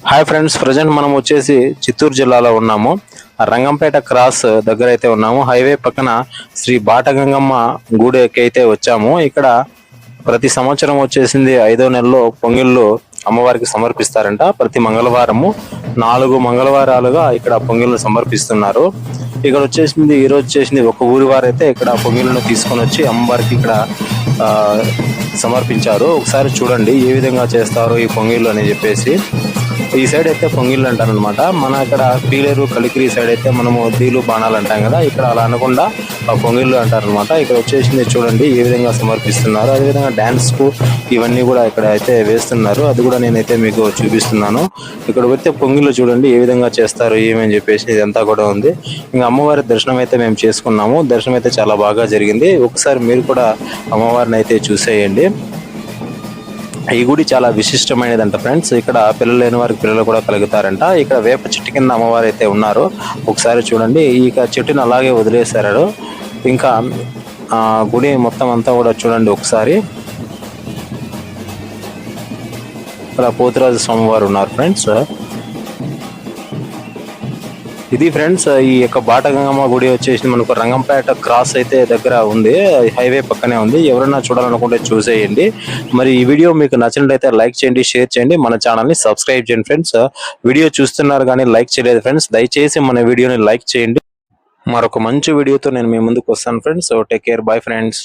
Hi friends present మనం వచ్చేసి చిత్తూరు జిల్లాలో ఉన్నాము. ఆ రంగంపేట క్రాస్ దగ్గర అయితే ఉన్నాము. హైవే పక్కన శ్రీ బాటగంగమ్మ గుడికి అయితే వచ్చాము. ఇక్కడ ప్రతి సంవత్సరం వచ్చేసింది ఐదో నెలలో పొంగిళ్ళు అమ్మవారికి సమర్పిస్తారంట. ప్రతి మంగళవారము నాలుగు మంగళవారాలుగా ఇక్కడ పొంగిళ్ళు సమర్పిస్తున్నారు. ఇక్కడ వచ్చేసింది ఈ రోజు వచ్చేసింది ఒక ఊరి వారైతే ఇక్కడ పొంగిళ్ళను తీసుకొని వచ్చి అమ్మవారికి ఇక్కడ ఆ, సమర్పించారు. ఒకసారి చూడండి ఏ విధంగా చేస్తారు ఈ పొంగిళ్ళు అని చెప్పేసి. ఈ సైడ్ అయితే పొంగిళ్ళు అంటారు అనమాట మన ఇక్కడ పీలేరు కలికిరి సైడ్ అయితే మనము దీలు బాణాలు అంటాం కదా ఇక్కడ అలా అనకుండా ఆ పొంగిళ్ళు అంటారు అనమాట ఇక్కడ వచ్చేసింది చూడండి ఏ విధంగా సమర్పిస్తున్నారు. అదేవిధంగా డ్యాన్స్కు ఇవన్నీ కూడా ఇక్కడ అయితే వేస్తున్నారు. అది కూడా నేనైతే మీకు చూపిస్తున్నాను. ఇక్కడ వచ్చే పొంగిళ్ళు చూడండి ఏ విధంగా చేస్తారు ఏమని చెప్పేసి ఇదంతా కూడా ఉంది. ఇంకా అమ్మవారి దర్శనం అయితే మేము చేసుకున్నాము. దర్శనం అయితే చాలా బాగా జరిగింది. ఒకసారి మీరు కూడా అమ్మవారిని అయితే చూసేయండి. ఈ గుడి చాలా విశిష్టమైనదంట ఫ్రెండ్స్. ఇక్కడ పిల్లలు లేని వారికి పిల్లలు కూడా కలుగుతారంట. ఇక్కడ వేప చెట్టు కింద అమ్మవారు అయితే ఉన్నారు. ఒకసారి చూడండి. ఇక చెట్టుని అలాగే వదిలేశారు. ఇంకా ఆ గుడి మొత్తం అంతా కూడా చూడండి ఒకసారి. ఇక్కడ పోతురాజు స్వామివారు ఉన్నారు ఫ్రెండ్స్. ఇది ఫ్రెండ్స్ ఈ యొక్క బాటగంగమ్మ గుడి వచ్చేసి మనకు రంగంపేట క్రాస్ అయితే దగ్గర ఉంది. హైవే పక్కనే ఉంది. ఎవరైనా చూడాలనుకుంటే చూసేయండి. మరి ఈ వీడియో మీకు నచ్చినట్లయితే లైక్ చేయండి షేర్ చేయండి. మన ఛానల్ని సబ్స్క్రైబ్ చేయండి ఫ్రెండ్స్. వీడియో చూస్తున్నారు కానీ లైక్ చేయలేదు ఫ్రెండ్స్. దయచేసి మన వీడియోని లైక్ చేయండి. మరొక మంచి వీడియోతో నేను మీ ముందుకు వస్తాను friends. Take care bye friends